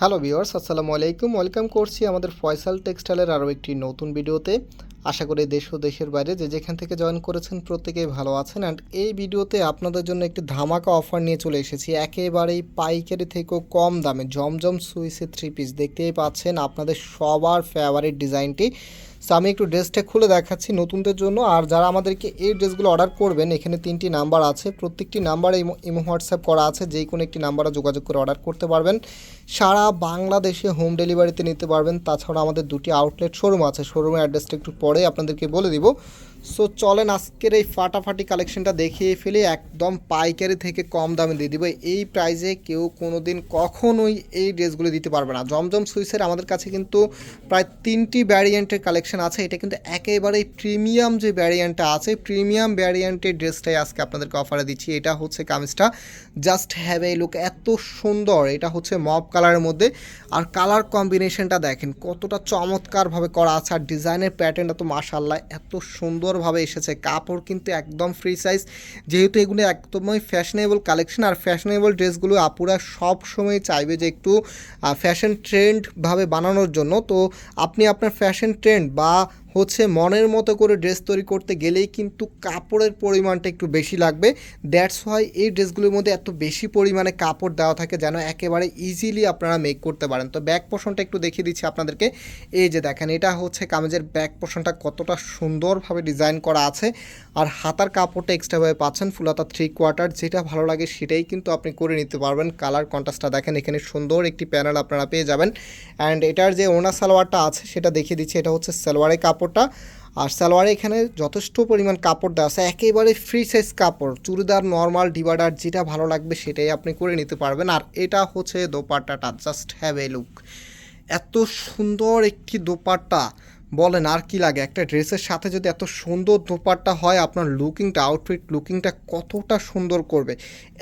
Hello viewers আসসালামু আলাইকুম। Welcome করছি আমাদের ফয়সাল টেক্সটাইলের আরও একটি নতুন ভিডিওতে। আশা করি দেশ ও দেশের বাইরে যে যেখান থেকে জয়েন করেছেন প্রত্যেকেই ভালো আছেন। অ্যান্ড এই ভিডিওতে আপনাদের জন্য একটি ধামাকা অফার নিয়ে চলে এসেছি। একেবারেই পাইকারি থেকেও কম দামে জমজম সুইসে থ্রি পিস। দেখতেই পাচ্ছেন আপনাদের সবার ফেভারিট ডিজাইনটি সো আমি একটু ড্রেসটা খুলে দেখাচ্ছি নতুনদের জন্য। আর যারা আমাদেরকে এই ড্রেসগুলো অর্ডার করবেন, এখানে তিনটি নাম্বার আছে। প্রত্যেকটি নাম্বারে ইমো হোয়াটসঅ্যাপ করা আছে। যেই কোনো একটি নাম্বারে যোগাযোগ করে অর্ডার করতে পারবেন। সারা বাংলাদেশে হোম ডেলিভারিতে নিতে পারবেন। তাছাড়া আমাদের দুটি আউটলেট শোরুম আছে। শোরুমের অ্যাড্রেসটা একটু পরে আপনাদেরকে বলে দিব। সো চলেন আজকের এই ফাটাফাটি কালেকশনটা দেখিয়ে ফেলে, একদম পাইকারি থেকে কম দামে দিয়ে দিব। এই প্রাইজে কেউ কোনো দিন কখনোই এই ড্রেসগুলো দিতে পারবে না। জমজম সুইসের আমাদের কাছে কিন্তু প্রায় তিনটি ভ্যারিয়েন্টের কালেকশন আছে। এটা কিন্তু একেবারেই প্রিমিয়াম যে ভ্যারিয়েন্টটা আছে প্রিমিয়াম ভ্যারিয়েন্টের ড্রেসটাই আজকে আপনাদেরকে অফারে দিচ্ছি। এটা হচ্ছে কামিজটা। জাস্ট হ্যাভ এ লুক এত সুন্দর। এটা হচ্ছে মব কালারের মধ্যে। আর কালার কম্বিনেশনটা দেখেন, কতটা চমৎকারভাবে করা আছে। আর ডিজাইনের প্যাটার্নটা তো মাশাল্লাহ এত সুন্দরভাবে এসেছে। কাপড় কিন্তু একদম ফ্রি সাইজ যেহেতু এগুলো একদমই ফ্যাশনেবল কালেকশন আর ফ্যাশনেবল ড্রেসগুলো আপুরা সব সময় চাইবে যে একটু ফ্যাশন ট্রেন্ডভাবে বানানোর জন্য। তো আপনি আপনার ফ্যাশন ট্রেন্ড বা হচ্ছে মনের মতো করে ড্রেস তৈরি করতে গেলেই কিন্তু কাপড়ের পরিমাণটা একটু বেশি লাগবে। দ্যাটস ওয়াই এই ড্রেসগুলোর মধ্যে এত বেশি পরিমাণে কাপড় দেওয়া থাকে যেন একেবারে ইজিলি আপনারা মেক করতে পারেন। তো ব্যাক পোষণটা একটু দেখিয়ে দিচ্ছি আপনাদেরকে। এই যে দেখেন, এটা হচ্ছে কামেজের ব্যাক পোষণটা কতটা সুন্দরভাবে ডিজাইন করা আছে। আর হাতার কাপড়টা এক্সট্রাভাবে পাচ্ছেন ফুলাতা থ্রি কোয়ার্টার যেটা ভালো লাগে সেটাই কিন্তু আপনি করে নিতে পারবেন। কালার কন্ট্রাস্টটা দেখেন, এখানে সুন্দর একটি প্যানেল আপনারা পেয়ে যাবেন। অ্যান্ড এটার যে ওনা সালোয়ারটা আছে, সেটা দেখিয়ে দিচ্ছি। এটা হচ্ছে সালোয়ারের কাপড়টা। আর সালোয়ারে এখানে যথেষ্ট পরিমাণ কাপড় দেওয়া আছে। একেবারে ফ্রি সাইজ কাপড়। চুড়িদার নর্মাল ডিভাইডার যেটা ভালো লাগবে সেটাই আপনি করে নিতে পারবেন। আর এটা হচ্ছে দোপাট্টাটা জাস্ট হ্যাভ এ লুক এত সুন্দর একটি দোপাট্টা। বলেন, আর কি লাগে? একটা ড্রেসের সাথে যদি এত সুন্দর দোপাট্টা হয়, আপনার লুকিংটা আউটফিট লুকিংটা কতটা সুন্দর করবে?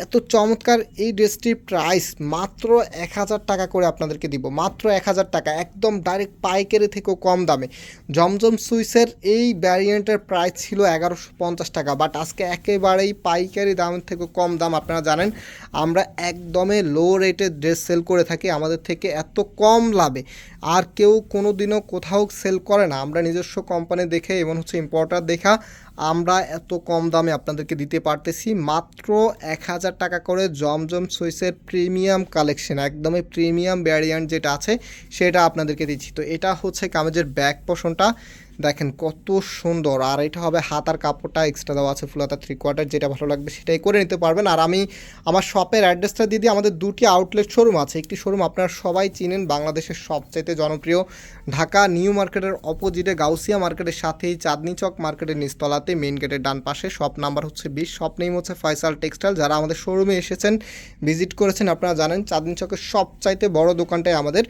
এত চমৎকার এই ড্রেসটির প্রাইস মাত্র এক হাজার টাকা করে আপনাদেরকে দিব। মাত্র এক হাজার টাকা, একদম ডাইরেক্ট পাইকারি থেকেও কম দামে। জমজম সুইসের এই ভ্যারিয়েন্টের প্রাইস ছিল এগারোশো পঞ্চাশ টাকা বাট আজকে একেবারেই পাইকারি দামের থেকে কম দাম। আপনারা জানেন, আমরা একদমে লো রেটে ড্রেস সেল করে থাকি, আমাদের থেকে এত কম লাভে। আর কেউ কোনো দিনও কোথাও সেল করে না। আমরা নিজস্ব কোম্পানি দেখে এবং হচ্ছে ইম্পোর্টার দেখা আমরা এত কম দামে আপনাদেরকে দিতে পারতেছি। মাত্র এক হাজার টাকা করে জমজম সুইসের প্রিমিয়াম কালেকশন, একদমই প্রিমিয়াম ভ্যারিয়েন্ট যেটা আছে, সেটা আপনাদেরকে দিচ্ছি। তো এটা হচ্ছে কামেজের ব্যাক পোষণটা দেখেন কত সুন্দর। আর এটা হবে হাতার কাপড়টা এক্সট্রা দেওয়া আছে ফুলাতা থ্রি কোয়ার্টার যেটা ভালো লাগবে সেটাই করে নিতে পারবেন। আর আমি আমার শপের অ্যাড্রেসটা দিয়ে দিই, আমাদের দুটি আউটলেট শোরুম আছে। একটি শোরুম আপনারা সবাই চিনেন, বাংলাদেশের সবচাইতে জনপ্রিয়, ঢাকা নিউ মার্কেটের অপোজিটে গাউসিয়া মার্কেটের সাথেই, চাঁদনি চক মার্কেটের নিচতলাতে মেন গেটের ডান পাশে শপ নাম্বার হচ্ছে বিশ শপ নেম হচ্ছে ফয়সাল টেক্সটাইল। যারা আমাদের শোরুমে এসেছেন ভিজিট করেছেন, আপনারা জানেন, চাঁদনি চকের সবচাইতে বড় দোকানটাই আমাদের।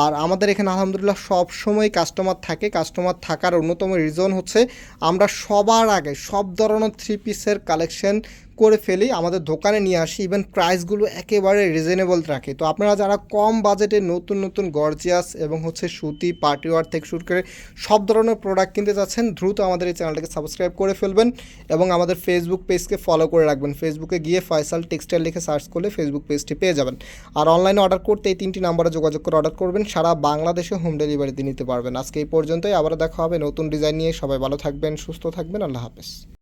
আর আমাদের এখানে আলহামদুলিল্লাহ সব সময় কাস্টমার থাকে। কাস্টমার থাকার অন্যতম রিজন হচ্ছে আমরা সবার আগে সব ধরনের থ্রি পিসের কালেকশন করে ফেলি, আমাদের দোকানে নিয়ে আসি ইভেন প্রাইসগুলো একেবারে রিজনেবল রাখি। তো আপনারা যারা কম বাজেটে নতুন নতুন গর্জিয়াস এবং হচ্ছে সুতি পার্টিওয়ার থেকে শুরু করে সব ধরনের প্রোডাক্ট কিনতে যাচ্ছেন দ্রুত আমাদের এই চ্যানেলটাকে সাবস্ক্রাইব করে ফেলবেন এবং আমাদের ফেসবুক পেজকে ফলো করে রাখবেন। ফেসবুকে গিয়ে ফয়সাল টেক্সটাইল লিখে সার্চ করলে ফেসবুক পেজটি পেয়ে যাবেন। আর অনলাইনে অর্ডার করতে এই তিনটি নাম্বারে যোগাযোগ করে অর্ডার করবেন, সারা বাংলাদেশে হোম ডেলিভারিতে নিতে পারবেন। আজকে এই পর্যন্তই আবার দেখা হবে নতুন ডিজাইন নিয়ে। সবাই ভালো থাকবেন, সুস্থ থাকবেন, আল্লাহ হাফেজ।